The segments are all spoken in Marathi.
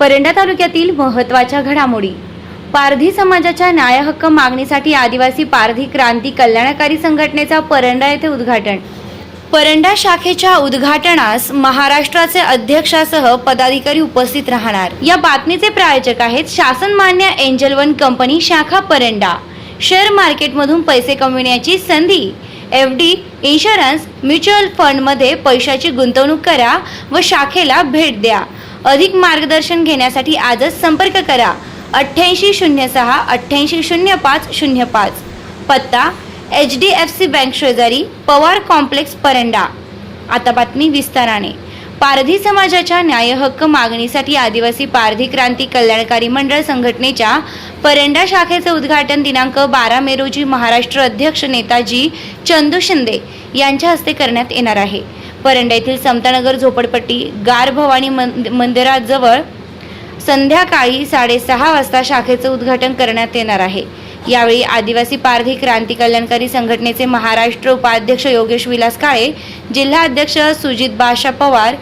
परंडा तालुक्यातील महत्त्वाच्या घडामोडी. पारधी समाजाच्या न्याय हक्क मागणीसाठी आदिवासी पारधी क्रांती कल्याणकारी संघटनेचा परंडा येथे उद्घाटन. परंडा शाखेच्या उद्घाटनास महाराष्ट्राचे अध्यक्षासह पदाधिकारी उपस्थित राहणार. या बातमीचे प्रायोजक आहेत शासन मान्य एंजल वन कंपनी शाखा परंडा. शेअर मार्केटमधून पैसे कमविण्याची संधी एफ डी इन्शुरन्स म्युच्युअल फंडमध्ये पैशाची गुंतवणूक करा व शाखेला भेट द्या. अधिक मार्गदर्शन घेण्यासाठी आजच संपर्क करा. अठ्ठ्याऐंशी शून्य सहा अठ्ठ्याऐंशी शून्य पाच शून्य पाच. पत्ता H D F C bank शेजारी पवार कॉम्प्लेक्स परंडा. आता बातमी विस्ताराने. पारधी समाजाच्या न्याय हक्क मागणीसाठी आदिवासी पारधी क्रांती कल्याणकारी मंडळ संघटनेच्या परंडा शाखेचे उद्घाटन दिनांक बारा मे रोजी महाराष्ट्र अध्यक्ष नेताजी चंदू शिंदे यांच्या हस्ते करण्यात येणार आहे. परंडा येथील समतानगर झोपडपट्टी गार भवानी मंद- मंदिराजवळ संध्याकाळी साडेसहा वाजता शाखेचं उद्घाटन करण्यात येणार आहे. यावेळी आदिवासी पारधी क्रांती कल्याणकारी संघटनेचे महाराष्ट्र उपाध्यक्ष योगेश विलास काळे जिल्हा अध्यक्ष सुजित बाशा पवार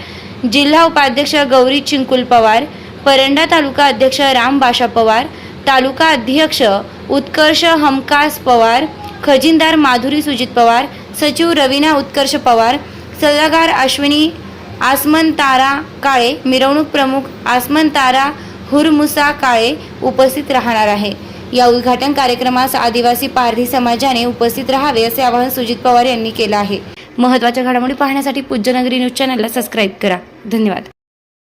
जिल्हा उपाध्यक्ष गौरी चिंकुल पवार परंडा तालुका अध्यक्ष राम बाशा पवार तालुका अध्यक्ष उत्कर्ष हमकास पवार खजिनदार माधुरी सुजित पवार सचिव रवीना उत्कर्ष पवार सल्लागार अश्विनी आसमन तारा काळे मिरवणूक प्रमुख आसमन तारा हुरमुसा काळे उपस्थित राहणार आहे. या उद्घाटन कार्यक्रमास आदिवासी पारधी समाजाने उपस्थित राहावे असे आवाहन सुजित पवार यांनी केलं आहे. महत्त्वाच्या घडामोडी पाहण्यासाठी पूज्यनगरी न्यूज चॅनलला सबस्क्राईब करा. धन्यवाद.